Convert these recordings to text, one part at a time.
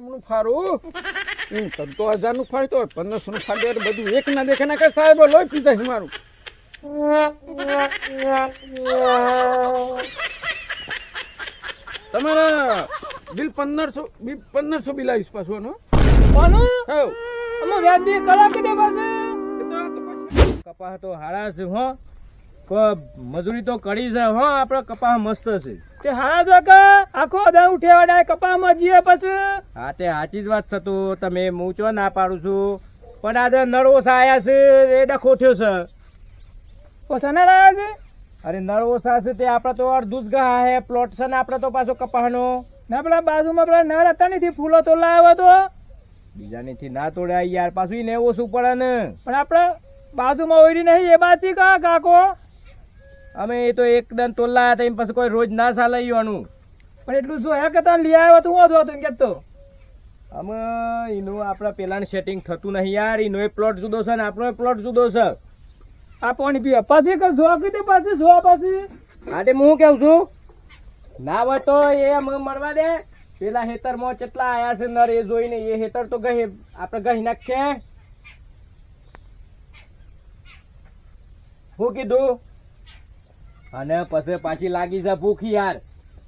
એમનું ફારું હું તનતો હજારનું ફાડતો હોય પંદરસો નું ફાડે બધું એક ના દેખે ના કે સાહેબ લોહી પીધા છે મારું. તમારા બિલ પંદરસો બિલ પંદરસો બિલ આવીશ પાછું એનો કપા અમે વ્યાજબી કરા પાસે તો તો તો હારા છે હો. મજૂરી તો કરી છે હો આપણે કપાહ મસ્ત છે. તે હા જો કે આખો દા ઉઠેવાડાય કપામાં જીએ પછી. હા તે સાચી જ વાત છે તો. તમે હું ચો ના પાડું છું. પણ આજે નળવો સાયા છે એ ડખો થયો છે. પોસાના રહ્યા છે? અરે નળોસા છે તે આપણે તો અડધું જ ગા હે. પ્લોટ છે ને આપણે તો પાછો કપાસનો ના પેલા બાજુમાં પેલા નળ હતા નથી ફૂલો તો લાવ્યો તો બીજાનીથી ના તોડ્યા યાર. પાછું એને ઓછું પડે ને. પણ આપણે બાજુમાં ઓયરી નહીં એ બાચી કા કાકો? અમે એ તો એકદમ તોલા હતા એમ પછી કોઈ રોજ ના ચાલે ઈવાનું પણ એટલું જો હે કે તને લઈ આવ્યો તું હતો તું કેતો? અમે એનું આપણા પેલાને સેટિંગ થતું નહીં યાર એનો પ્લોટ જુદો છે ને આપણો પ્લોટ જુદો છે. આ પાણી પીવા પાછી કઈ જોવા કીધું પાછી જોવા પાછી? હા તે હું કેવું છું? ના હોય તો એ મળવા દે. પેલા હેતરમાં કેટલા આયા છે નર એ જોઈને એ હેતર તો ગઈ આપણે ગઈ નાખીએ. હું કીધું? અને પછી પાછી લાગી છે ભૂખ યાર.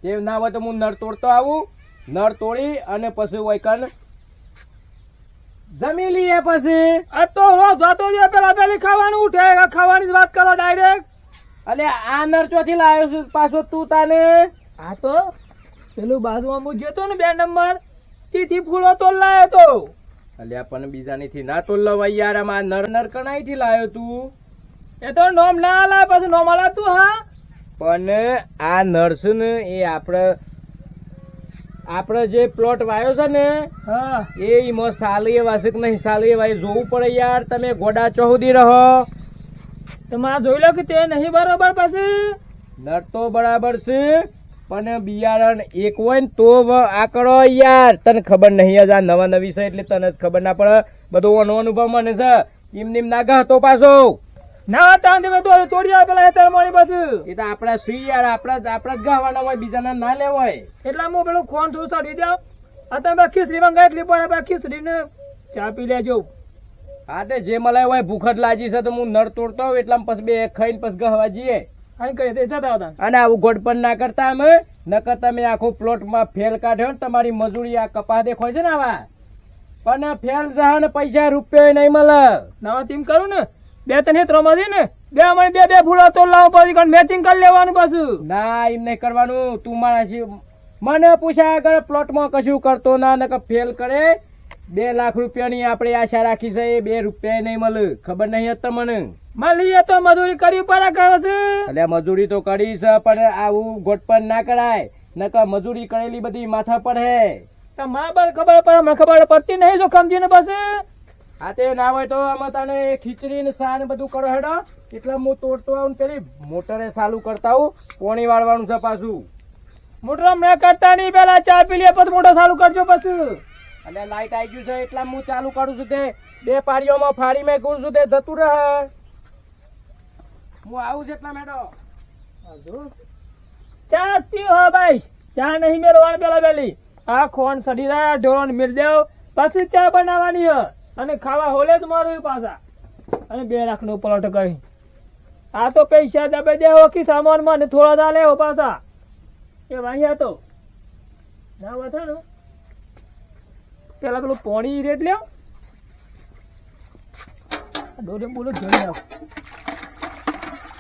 તે ના હોય તો હું નળ તોડતો આવું નળ તોડી અને પછી વૈકન જમી લઈએ પછી. આ તો રોજ જોતો છે પેલા પેલી ખાવાનું ઉઠે ખાવાની વાત કરો ડાયરેક્ટ અલે આ નર ચોથી લાવ્યો છું પાછો તું તાને. આ તો પેલું બાજુમાં હું જતો ને બે નંબર એથી ફૂલો તો લાવ્યો તો. અલ્યા પણ બીજાનીથી ના તો લવાય યાર આમાં નર નર કણાઈથી લાવ્યો તું. એ તો નોમ ના લાય પછી નોમ તું હા? પણ આ નર્સ ને એ આપણે આપણે જે પ્લોટ વાયો છે ને હા. એ ઈમાં સાલી એવા છે કે નહીં સાલી એવા જોવું પડે યાર તમે ગોડા ચોહદી રહો. તમે આ જોઈ લો કે તે નહીં બરોબર પછી? નર તો બરાબર છે પણ બિયારણ એક હોય ને તો આ કરો યાર. તને ખબર નહીં જ આ નવા નવી છે એટલે તને જ ખબર ના પડે. બધો અનો અનુભવ મને છે. એમ નિમ નાગા હતો પાછો. ના તાન મે તો તોડી પેલા હેતર મોની બસ એ તો આપણા સુઈ યાર આપડા આપણા જ ગાવાના હોય બીજાના ના લેવા હોય એટલા હું પેલું ખોન થયું સાડી દઉં આ તમે ખીચડીમાં ગાય એટલી પડે પછી ખીચડીને ચા પી લેજો. હા તે જે મલાય હોય ભૂખ જ લાગી છે તો હું નર તોડતો હોઉં એટલા પછી બે ખાઈને પછી ગહવા જઈએ. અહીં કરીએ તે જતા હતા અને આવું ગોડપણ ના કરતા અમે. નકર તમે આખો પ્લોટમાં ફેલ કાઢ્યો ને તમારી મજૂરી આ કપા દેખાય છે ને આવા? પણ ફેલ જહા ને પૈસા રૂપિયો નહીં મળે. નવા ટીમ કરું ને? બે ત્રણ હેતરોમાં છે ને બે મને બે બે ફૂલો તો લાવ પછી કારણ મેચિંગ કરી લેવાનું પાછું. ના એમ નહીં કરવાનું. તું મારા છે મને પૂછ્યા આગળ પ્લોટમાં કશું કરતો ના ને ફેલ કરે. બે લાખ રૂપિયાની આપણે આશા રાખી છે એ બે રૂપિયા નહીં મળે. ખબર નહીં હતી મને. મળીએ તો મજૂરી કરી પડે કરે છે. એટલે મજૂરી તો કરી છે પણ આવું ગોટપણ ના કરાય. નકર મજૂરી કરેલી બધી માથા પર હે. તમારા ખબર પડે મને ખબર પડતી નહીં જો સમજીને પછી. આ તે ના હોય તો આમાં તને ખીચડી ને સા ને બધું કરો હેડો. એટલે હું તોડતો આવું પેલી મોટરે ચાલુ કરતા હું પોણી વાળવાનું છે પાછું. મોટર મેં કરતા નહીં પેલા ચા પી લે પછી મોટર ચાલુ કરજો પછી. અને લાઈટ આવી ગયું છે એટલે હું ચાલુ કરું છું તે. બે પાડીઓમાં ફાડી મેં કરું છું તે જતું રહે. હું આવું છું એટલા મેડો. ચા પીઓ હો ભાઈ. ચા નહીં મેળવાની પેલા પેલી આ ખોન સડી રહ્યા ઢોરણ મેળ દેવ. પછી ચા બનાવવાની હે. અને ખાવા હોલે જ મારું પાછા. અને બે લાખ નો પલોટ કરી. આ તો પૈસા દબે દેવો કે સામાનમાં ને થોડા દા લેવો પાછા. એ વાંહ્યા તો. ના ને. પેલા પેલું પોણી રેટ લ્યો. ડોરે બોલો જોઈ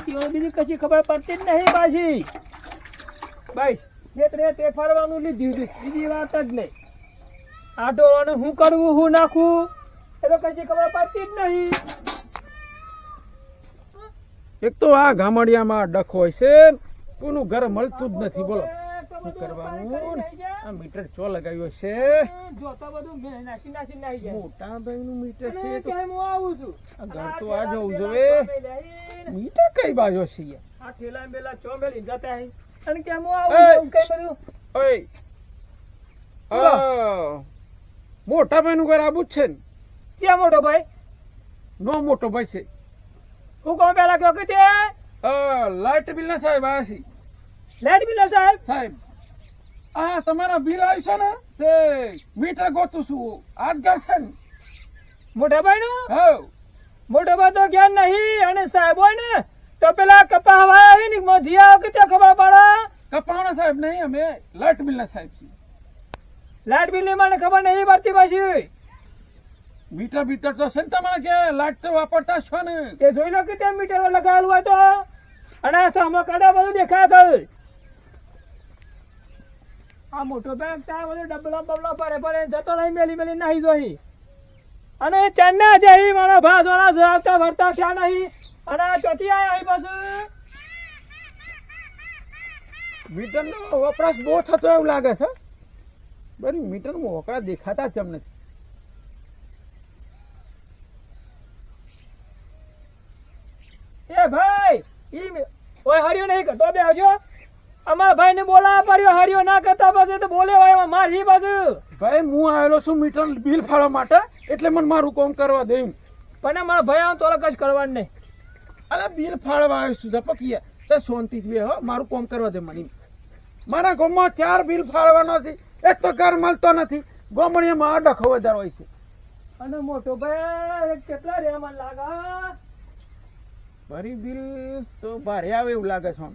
ઈવન બીજી કશી ખબર પડતી જ નહીં પાછી. ભાઈ રેત રેત એ ફરવાનું લીધું. બીજી વાત જ નહીં. આ ઢોરોને હું કરવું, હું નાખવું એ તો કશી ખબર પડતી જ નહીં. એક તો આ ગામડિયામાં ડખ હોય છે. કોનું ઘર મળતું જ નથી બોલો. શું કરવાનું? આ મીટર ચો લગાવ્યો છે? જો બધું નાસી નાસી નાહી જાય. મોટા ભાઈ નું મીટર છે તો હું આવું છું? આ ઘર તો આ જવું જોવે. મીટર કઈ બાજુ છે આ ઠેલા બેલા ચોમેલી જતા હી અને કેમ હું આવું કઈ બધું? ઓય! મોટા ભાઈ નું ઘર આબુ જ છે ને? ક્યાં મોટો ભાઈ? નો મોટો ભાઈ છે. હું કોણ પેલા કયો કે તે લાઇટ બિલ ના સાહેબ આ છે. લાઈટ બિલ સાહેબ? સાહેબ આ તમારા બિલ આવ્યું છે ને તે મીટર ગોતું છું આજ છે ને. મોટા ભાઈ નું હા મોટો ભાઈ તો જ્ઞાન નહીં અને સાહેબ હોય ને તો પેલા કપા હવા ને મોજીયા કે ત્યાં ખબર પડે? કપાણા સાહેબ નહીં અમે લાઇટ બિલ ના સાહેબ છીએ. લાઇટ બિલની મને ખબર નહીં પડતી પાછી. મીટર બીટર તો છે ને તમારે કે લાઈટ તો વાપરતા છો ને? તે જોઈ લો કે ત્યાં મીટર લગાવેલું હોય તો. અને સામે કાઢા બધું દેખાય કર આ મોટો બેગ ત્યાં બધું ડબલા બબલા પડે ભરે જતો નહીં મેલી મેલી નહીં જોઈ. અને ચન્ના જઈ મારા ભાત વાળા જવાબતા ભરતા થયા નહીં. અને આ ચોથી આયા પાછું. મીટર નો વપરાશ બહુ થતો એવું લાગે છે. બરી મીટરમાં વપરાશ દેખાતા જ અમને એ ભાઈ ઈ ઓય હરિયો નહીં કરતો બે આવજો. અમારા ભાઈ ને બોલા પડ્યો હરિયો ના કરતા પછી તો બોલે હોય માર હી ભાઈ હું આવેલો છું મીટર બિલ ફાળવા માટે એટલે મને મારું કામ કરવા દે. પણ મારા ભાઈ આમ તોલક જ કરવાનું નહીં. અરે બિલ ફાળવા આવ્યો છું ઝપકીએ તો શાંતિથી બે હો મારું કામ કરવા દે મને મારા ગામમાં ચાર બિલ ફાળવાનો છે એક તો ઘર મળતો નથી ગામડીમાં અડખો વધારો હોય છે. અને મોટો ભાઈ કેટલા રેમાં લાગે? ભરી બિલ તો ભારે આવે એવું લાગે છે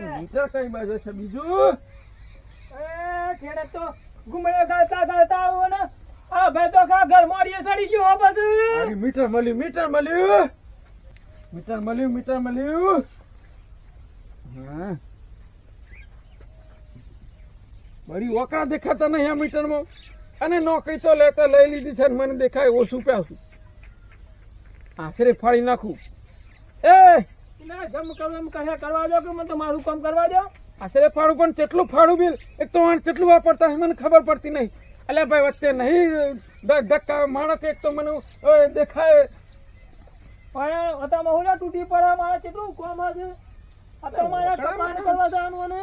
મીટર કઈ બાજુ છે બીજું? તો ગુમડે ગાતા ગાતા આવો ને. આ ભાઈ તો કા ઘર મોડીએ સડી ગયો બસ પછી. મીટર મળ્યું મીટર મળ્યું મીટર મળ્યું મીટર મળ્યું હા. બરી વકરા દેખાતા નહીં આ મીટરમાં અને નોકરી તો લેતા લઈ લીધી છે મને દેખાય ઓછું પ્યાસું. આખરે ફાળી નાખું. એ! જમ કરવા કહ્યા કરવા દો કે મને તો મારું કામ કરવા દો? આશરે ફાડું પણ કેટલું ફાડું બિલ એક તો કેટલું વાપરતા મને ખબર પડતી નહીં. અલ્યા ભાઈ વચ્ચે નહીં ધક્કા માણસ એક તો મને દેખાય. પણ અત્યારમાં હું તૂટી પડે મારે કેટલું કામ હશે અત્યારે મારે કપાને કરવા જવાનું અને.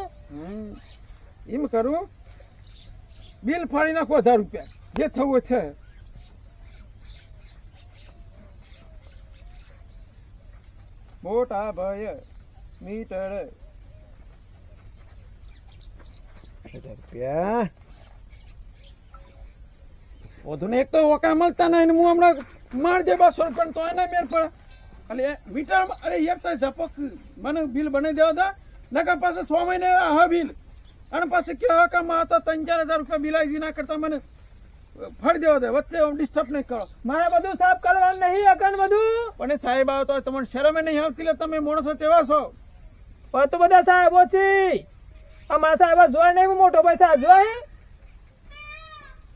એમ કરું? બિલ ફાડી નાખો હજાર રૂપિયા જે થવું છે. મોટા ભાઈ મીટર. રૂપિયા વધુ ને એક તો વકા મળતા નહીં હું હમણાં માર દે બસો પણ તો એના મેર પણ એટલે મીટર અરે, એક તો ઝપક. મને બિલ બનાવી દેવા દા. નકા પાસે છ મહિને હા બિલ. અને પાછું કેવા કામમાં હતા? ત્રણ ચાર હજાર રૂપિયા બિલ આવી કરતા મને ફાડી દેવા દે વચ્ચે ડિસ્ટર્બ નહીં કરો. મારે બધું સાફ કરવાનું નહીં અકન બધું. પણ સાહેબ આવતો તો તમને શરમે નહીં આવતી તમે માણસો કેવા છો? પણ તો બધા સાહેબો છે. અમારા સાહેબ જોવા નહીં હું મોટો ભાઈ સાહેબ જોય.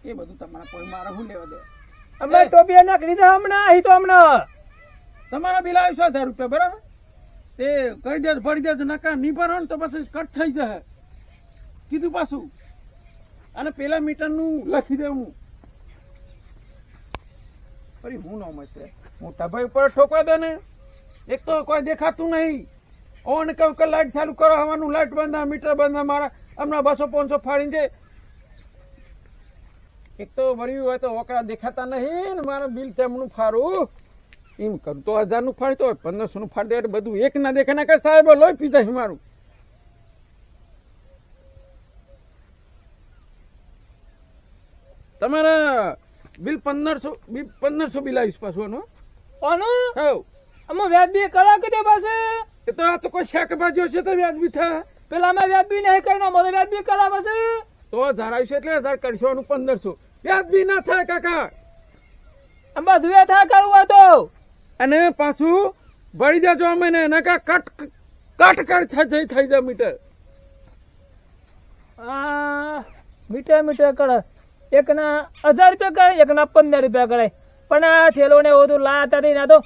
એ બધું તમારા કોઈ મારા શું લેવા દે? અમે ટોપી નાખી દીધા હમણાં અહીં તો હમણાં. તમારા બિલ આવ્યું હજાર રૂપિયા બરાબર? તે કરી દેજો ભરી દેજો નકા નહીં ભરો તો પછી કટ થઈ જશે. કીધું પાછું. અને પેલા મીટરનું લખી દેવું. ફરી હું ન મચે મોટા ભાઈ ઉપર ઠોકવા દે ને. એક તો કોઈ દેખાતું નહીં. ઓન કહું કે લાઇટ ચાલુ કરો, હવાનું લાઇટ બંધ મીટર બંધ મારા હમણાં બસો પાંચસો ફાડીને જાય એક તો ભર્યું હોય તો ઓકરા દેખાતા નહીં ને મારા બિલ તેમનું ફારું. એમ કરું, તો હજારનું ફાડતો હોય, પંદરસોનું ફાડી દે બધું એક ના દેખે ના કે સાહેબ લોહી પીધા છે મારું. તમારા બિલ પંદરસો બિલ પંદરસો બિલ આવીશ પાછું એનું કોનું હવ. આમાં વ્યાજબી કરા કે પાસે એ તો આ તો કોઈ શાક બાજુ છે તો વ્યાજબી થાય. પેલા અમે વ્યાજબી નહીં ના મને વ્યાજબી કરા પાસે તો હજાર આવશે એટલે હજાર કરશો એનું પંદરસો. વ્યાજબી ના થાય કાકા. અમે ધુએ થાય કરવું હોય તો. અને પાછું ભરી દેજો અમે ને નકા કટ કટ કટ થઈ થઈ જાય મીટર. આ મીટર મીટર કરે. એક ના હજાર રૂપિયા કરે એકના પંદર રૂપિયા કરે પણ આ ઠેલો ને બધું લાતા નહીં ના તો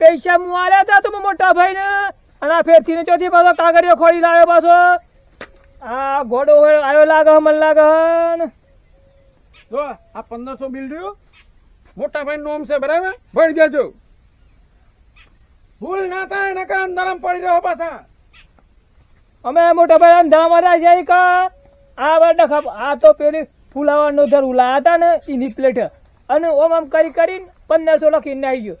પૈસા હું આલ્યા હતા તો મોટા ભાઈ ને અને આ ફેરથી ને ચોથી પાછો કાગળિયો ખોડી લાવ્યો પાછો. આ ઘોડો આવ્યો લાગે મન લાગે. જો આ પંદરસો બિલ રહ્યું. મોટા ભાઈ નોમ છે બરાબર? ભરી દેજો. ભૂલ ના થાય નકા અંધારામ પડી રહ્યો પાછા. અમે મોટા ભાઈ અંધારામાં રહ્યા છે આ બધા આ તો પેલી ફુલાવાનો ધર ઉલા હતા ને, એની પ્લેટ અને ઓમ આમ કરી કરીને પંદરસો લખીને આવી ગયો.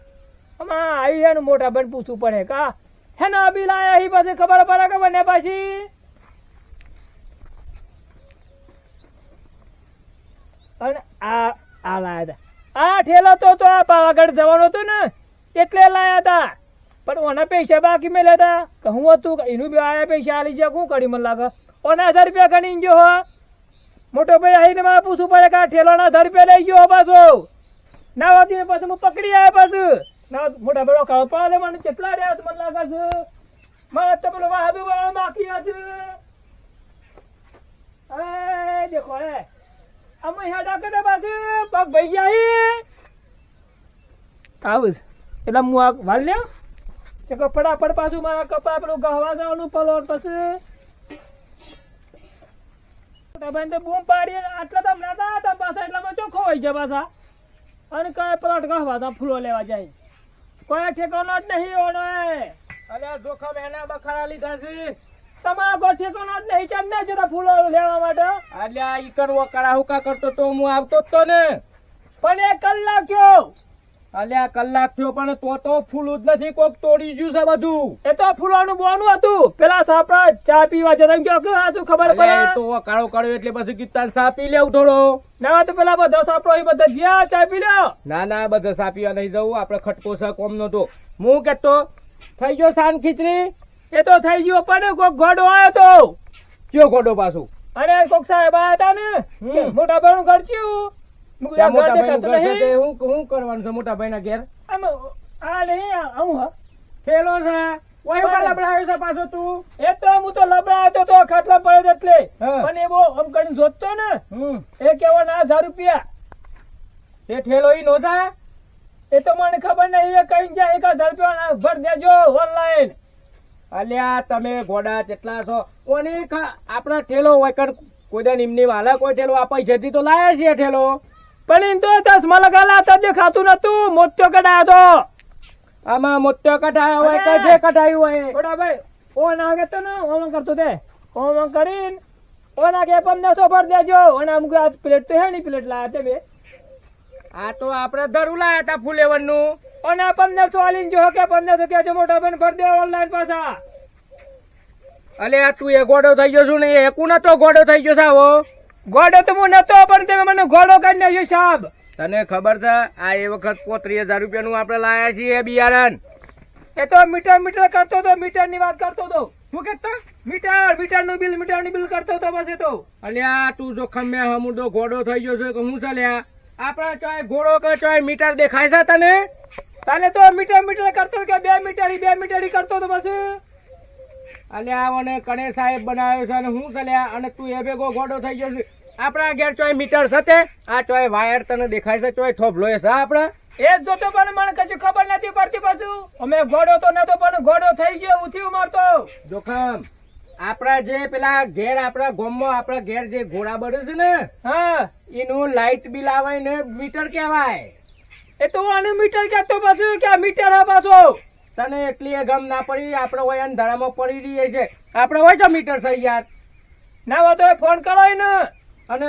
આમાં આવી એનું મોટા બેન પૂછવું પડે કા હે ને અભી લાયા એ પાસે ખબર પડે કે મને પાછી? અને આ આ લાયા હતા. આ ઠેલો તો તો આ પાવાગઢ જવાનો હતો ને, એટલે લાયા હતા. પણ ઓના પૈસા બાકી મેલ્યા હતા. કે હું હતું એનું બી આયા પૈસા આલી જ્યાં શું કરી મને લાગે. ઓના હજાર રૂપિયા ગણી ગયો હોય મોટો ભાઈ આવીને મારે પૂછવું પડે કે આ ઠેલોના હજાર રૂપિયા લઈ ગયો પાછો. ના વાતી પાછું હું પકડી આવ્યા પાછું. ના, મોટા ભાઈ કાળ પાડે મને કેટલા રહ્યા મને લાગે છે. મારે તો પેલો વાહદુ વાળા બાકી છે. અરે દેખો રે અમે હેડા કરે પાછું. પગ ભાઈ ગયા આવું. એટલે હું આ વાળ લ્યો. કે ફટાફટ પાછું મારા કપડા પેલું ગહવા જવાનું પલો પછી. તમે તો બૂમ પાડી આટલા તો હમણાં હતા હતા પાછા એટલામાં ચોખ્ખો હોય છે પાછા. અને કઈ પ્લોટ કહવા તા ફૂલો લેવા જાય. કોઈ ઠેકાનો જ નહીં ઓનો અલ્યા જોખમ એના બખાડા લીધા છે. તમારા કોઈ ઠેકાનો જ નહીં ચમ ના જતા ફૂલો લેવા માટે? અલ્યા ઈકર વકરા હુકા કરતો તો હું આવતો જ તો ને. પણ એક કલાક થયો અલ્યા કલાક થયો પણ તો તો ફૂલું જ નથી કોક તોડી ગયું છે બધું. એ તો ફૂલવાનું બોનું હતું. પેલા સાપડા ચા પીવા જતા ગયો કે સાચું ખબર પડે? તો કાળો કાળો એટલે પછી કીધું ચા પી લેવું થોડો. ના તો પેલા બધો સાપડો એ બધા જ્યાં ચા પી લ્યો. ના ના બધા ચા પીવા નહીં જવું. આપણે ખટકો છે કોમ નતો હું કેતો થઈ ગયો સાન ખીચડી? એ તો થઈ ગયો પણ કોક ઘોડો આવ્યો તો. કયો ગોડો પાછું? અને કોક સાહેબ આવ્યા હતા ને. મોટા ભાઈ નું હું? હું કરવાનું છે મોટા ઘેર? આ નહીં આવું હા. છે. ઓય ઉપર છે પાછો તું. એ તો હું તો લબડાયો તો તો ખાટલા પડ્યો એટલે. પણ એ બહુ આમ કરીને જોતતો ને એ કેવા ના હજાર રૂપિયા. તે ઠેલો ઈ નો છે? એ તો મને ખબર નહીં એ કઈ જાય એક હજાર રૂપિયા ભર દેજો ઓનલાઈન અલ્યા તમે ઘોડા કેટલા છો. ઓની આપણા ઠેલો હોય કોઈ દે નિમની વાલા કોઈ ઠેલો આ પૈસેથી તો લાયા છે ઠેલો. પણ એમ તો ચશ્મા લગાલા હતા દેખાતું નતું મોત્યો કઢાયો તો આમાં મોત્યો કઢાયો હોય કે કઢાયું જે હોય મોટા ભાઈ ઓ નાગે તો ને ઓમ કરતો તે ઓમ કરીને ઓ નાગે પંદરસો ભર દેજો અને અમુક આ પ્લેટ તો હે ની પ્લેટ લાયા તે બે આ તો આપણે ધરું લાયા હતા ફુલેવરનું અને આ પંદરસો આલીન જો કે પંદરસો કે મોટા બેન ભર દે ઓનલાઈન પાછા અલ્યા તું એ ગોડો થઈ ગયો છું ને એ એકું તો ગોડો થઈ ગયો સાવો ગોડો તો હું નતો પણ તમે મને ગોડો કરી નાખ્યો સાહેબ. તને ખબર છે આ એ વખત પોત્રીસ હજાર રૂપિયાનું આપણે લાયા છીએ બિયારણ. એ તો મીટર મીટર કરતો તો મીટરની વાત કરતો હતો. શું કેતો મીટર મીટરનું બિલ મીટરનું બિલ કરતો તો બસ એ તો. અલ્યા તું જો ખમે તો ઘોડો થઈ ગયો છે કે હું ચાલ્યા આપણા ચોય ઘોડો કે ચોય મીટર દેખાય છે તને? તને તો મીટર મીટર કરતો કે બે મીટર બે મીટર કરતો તો બસ અલ્યા મને કણે સાહેબ બનાવ્યો છે અને હું ચાલ્યા અને તું એ ભેગો ઘોડો થઈ ગયો છે. આપણા ઘેર ચોય મીટર છે તે. આ ચોય વાયર તને દેખાય છે ચોય થોભલો છે આપણા? એ જ જોતો પણ મને કશું ખબર નથી પડતી પાછું. અમે ઘોડો તો નતો પણ ઘોડો થઈ ગયો ઉઠ્યું મારતો જોખમ. આપણા જે પેલા ઘેર આપણા ગામમાં આપણા ઘેર જે ઘોડા બળે છે ને હા. એનું લાઇટ બિલ આવે ને મીટર કહેવાય. એ તો આને મીટર કહેતો પાછું કે મીટર આ પાછો. તને એટલી એ ગમ ના પડી, આપણે હોય અંધારામાં પડી રહીએ છે. આપણે હોય તો મીટર થઈ યાર. ના વાતો ફોન કરો ને અને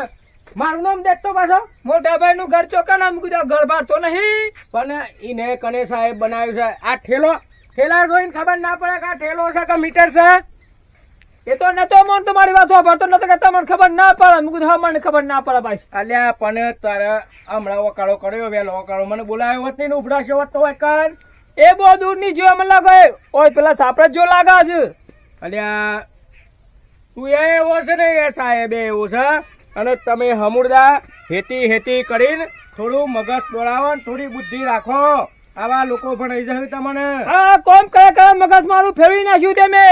મારું નામ દેખતો પાછો. મોટા ભાઈ નું ઘર ચોકા નામ કીધું ઘર તો નહીં. પણ ઈને કને સાહેબ બનાવ્યું છે. આ ઠેલો. ઠેલા જોઈને ખબર ના પડે કે આ ઠેલો છે કે મીટર છે? એ તો નતો મન તમારી વાત વાપરતો નતો કે તમને ખબર ના પડે. મેં કીધું, હા, મને ખબર ના પડે ભાઈ. અલ્યા, પણ તારે હમણાં વકાળો કર્યો વેલો વકાળો. મને બોલાયો હોત નહીં ઉભરાશો હોત તો હોય કર એ બહુ દૂરની જીવા મને લાગે. ઓય પેલા સાપરા જો લાગે છે અલ્યા તું એ એવો છે ને એ સાહેબ એવો છે અને તમે હમુરદા હેતી હેતી કરીને થોડું મગજ દોડાવો થોડી બુદ્ધિ રાખો. આવા લોકો પણ અહીં જશે તમને. હા કોમ કરે કરે મગજ મારું ફેરવી નાખ્યું તમે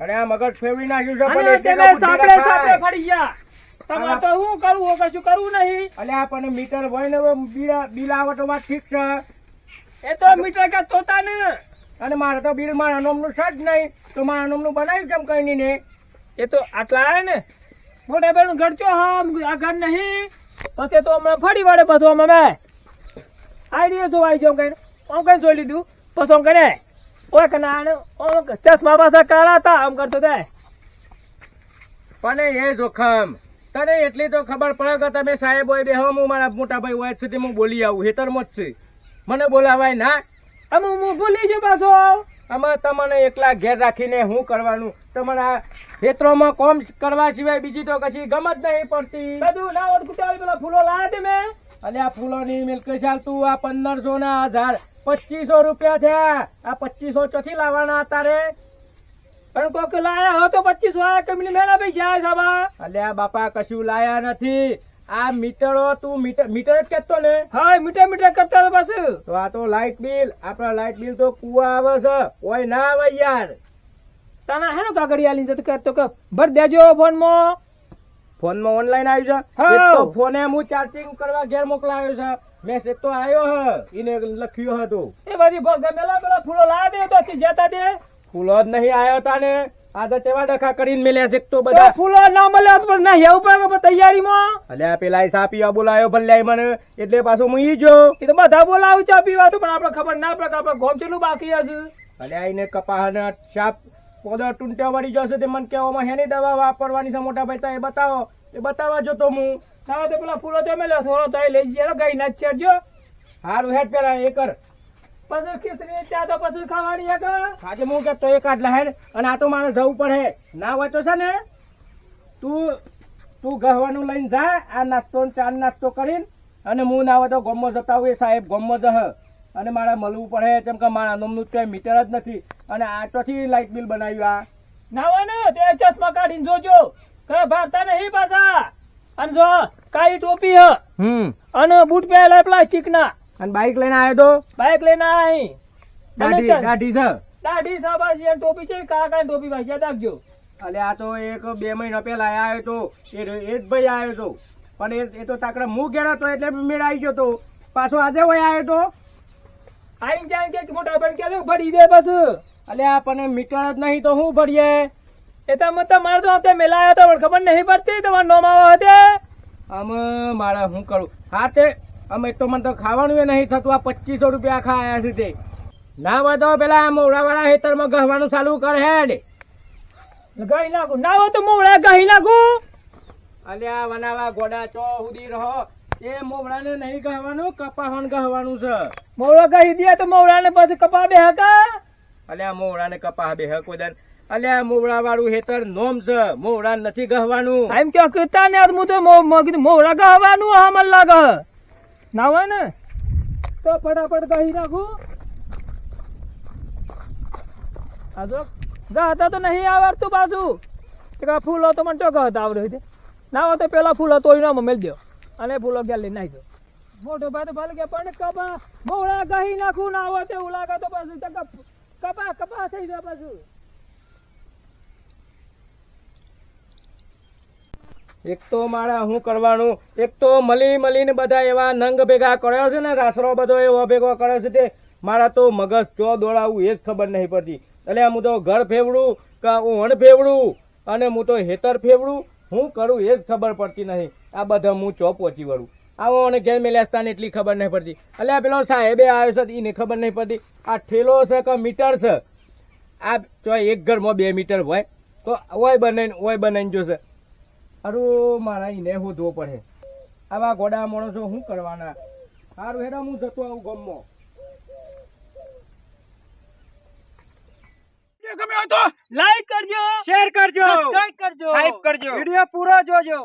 અરે આ મગજ ફેરવી નાખ્યું છે પણ એટલે સાપડે સાપડે ફરી ગયા. તમારે તો શું કરવું કશું કરવું નહીં. અલ્યા પણ મીટર હોય ને બિલ બિલ વાત ઠીક છે. એ તો મીટર કે તોતા ને. અને મારે તો બિલ મારા નામનું છે જ નહીં. તો મારા નામનું બનાવ્યું કેમ કઈ નહીં ને? એ તો આટલા આવે ને. મોટા ભાઈ નું ઘર ચો આ ઘર નહીં. પછી તો હમણાં ફરી વાળે પછી અમે મેં આઈડિયા જો આવી જાઉં કઈ આમ કઈ જોઈ લીધું? પછી આમ કરે ઓય કે ના ચશ્મા પાછા કાળા હતા, આમ કરતો તે. પણ એ જોખમ. તને એટલી તો ખબર પડે કે તમે સાહેબ હોય બે હું મારા મોટા ભાઈ હોય સુધી હું બોલી આવું, હેતરમાં જ છે. મને બોલાવાય ના? અમે હું ભૂલી ગયો પાછો. આમાં તમને એકલા ઘેર રાખીને શું કરવાનું? તમારા ખેતરોમાં કોમ કરવા સિવાય બીજી તો કશી ગમત નહીં પડતી. બધું ના હોત કુટાવી પેલા ફૂલો તે મેં. અલે આ ફૂલોની મિલ્ક ચાલતું આ પંદરસો ના હજાર પચીસો રૂપિયા થયા. આ પચીસો ચોથી લાવવાના તારે પણ કોક લાયા હો તો પચીસો વાળા કંપની મેળા પૈસા સાબા. અલે આ બાપા કશું લાયા નથી. આ મીટરો તું મીટર મીટર જ કેતો ને? હા મીટર મીટર કરતા તો પાછું. તો આ તો લાઇટ બિલ આપણા લાઇટ બિલ તો કુવા આવે છે. કોઈ ના આવે યાર. તને હેનો કાગળિયા લઈને જતો કરતો કે ભર દેજો ફોનમાં. ફોનમાં ઓનલાઈન આવ્યું છે? એક તો ફોને હું ચાર્જિંગ કરવા ઘેર મોકલાયો છે. મેસેજ તો આવ્યો હ. એને લખ્યું હતું. એ બધી ગમેલા પેલા ફૂલો લાવી દે તો જતા દે. ફૂલો જ નહીં આવ્યો તાને. આ તો તેવા ડખા કરીને મેલ્યા છે તો તો બધા ફૂલો ના મળ્યા પણ ના હેવું પડે તૈયારીમાં? અલ્યા પેલા સા પીવા બોલાયો ભલ્યા મને એટલે પાછો હું ઈ જો એ તો બધા બોલાવું ચા પીવા તો પણ આપણે ખબર ના પડે આપણે ગોમ બાકી હશે. અલ્યા એને કપાહને શાપ પોદો ટૂંટ્યા વળી જશે તે મને કહેવામાં હેની દવા વાપરવાની છે મોટા ભાઈ તો એ બતાવો. એ બતાવવા જતો હું. ના તો પેલા ફૂલો જમેલો થોડો તો લઈ જઈએ ગઈ ના ચડજો હારું હેડ પેલા એ કર. પછી ખીચડી ચા તો પછી ખાવાની એક. આજે હું કહેતો એક આટલા લહેર અને આ તો મારે જવું પડે. ના હોય તો છે ને તું તું ગહવાનું લઈને જા આ નાસ્તો ને ચા નાસ્તો કરીને અને હું ના હોય તો ગોમો જતા હોય સાહેબ ગોમો જહ અને મારે મળવું પડે કેમ કે મારા નોમનું કઈ મીટર જ નથી. અને આ તોથી લાઇટ બિલ બનાવ્યું આ. ના હોય ને તે ચશ્મા કાઢીને જોજો. કઈ ભાગતા નહીં પાછા. અને જો કાઈ ટોપી હ. અને બૂટ પહેલા પ્લાસ્ટિક ના. અને બાઇક લઈને આવ્યો તો? બાઇક લઈને આઈ. દાઢી દાઢી છે? દાઢી સાબાસી અને ટોપી છે કાકા ટોપી પાછી યાદ રાખજો. અલે આ તો એક બે મહિના પહેલા આવ્યો તો એ જ ભાઈ આવ્યો તો પણ એ તો તાકડે હું ઘેર હતો એટલે મેળ આવી ગયો તો. પાછો આજે હોય આવ્યો તો? આઈ જાય કે મોટા ભાઈ કે ભરી દે બસ. અલે આ પણ મીટર જ નહીં તો હું ભરીએ? એ તો મત મારે તો તે મેલાયો તો ખબર નહીં પડતી તમારે નોમ આવો હતે. આમ મારે હું કરું? હા તે અમે તો મને તો ખાવાનું નહીં થતું, આ પચીસો રૂપિયા ખાયા છે ના વધો પેલા મોડાવાળા હેતરમાં ગહવાનું ચાલુ કરે હેડ. ગઈ નાખું. ના હોય તો મોડા ગઈ નાખું. અલ્યા વનાવા ગોડા ચો સુધી રહો. એ મોવડાને નહીં ગહવાનું, કપાહણ ગહવાનું છે. મોવડો ગહી દે તો મોડા ને પછી કપા બે હકા આ મોવડાને કપાહ બે હકોદન અલ્યા મોવડા વાળું હેતર નોમ છે. મોવડા નથી ગહવાનું. એમ કે કીતા ને હું તો મો- ગહવાનું કીધું મોડા ગવાનું હા મને લાગે. ના હોય ને તો ફટાફટ કહી નાખું. આ જો ગાતા તો નહીં આવડતું પાછું. કે ફૂલો તો મને ટોક હતા આવડે છે. ના હોય તો પેલા ફૂલો તોડી ના મેળ દો. અને ફૂલો ગયા લઈને નાખી દો મોટો ભાઈ તો ભલે કે પણ કપા મોડા કહી નાખું, ના હોય તે ઉલાકા તો પાછું કપા કપા થઈ જાય પાછું. એક તો મારા શું કરવાનું? એક તો મળી મળીને બધા એવા નંગ ભેગા કર્યો છે ને રાસરો બધો એવો ભેગો કર્યો છે તે. મારા તો મગજ ચો દોડાવું એ જ ખબર નહીં પડતી. એટલે હું તો ઘર ફેવડું કે ઓણ ફેવડું અને હું તો હેતર ફેવડું. હું કરું એ જ ખબર પડતી નહીં. આ બધા હું ચો પહોંચી વળું. આવો અને ઘેર મેલ્યાસ્તાને એટલી ખબર નહીં પડતી. એટલે પેલો સાહેબે આવ્યો છે એને ખબર નહીં પડતી. આ ઠેલો છે કે મીટર છે? આ ચો એક ઘરમાં બે મીટર હોય, તો ઓય બનાવીને ઓય બનાવીને જોશે. અરું મારા એને શોધવો પડે. આવા ગોડા માણસો શું કરવાના? સારું હેરા હું જતો આવું ગમો જે ગમે તો લાઈક કરજો. શેર કરજો. સબસ્ક્રાઇબ કરજો. કરજો. વિડિયો પૂરો જોજો.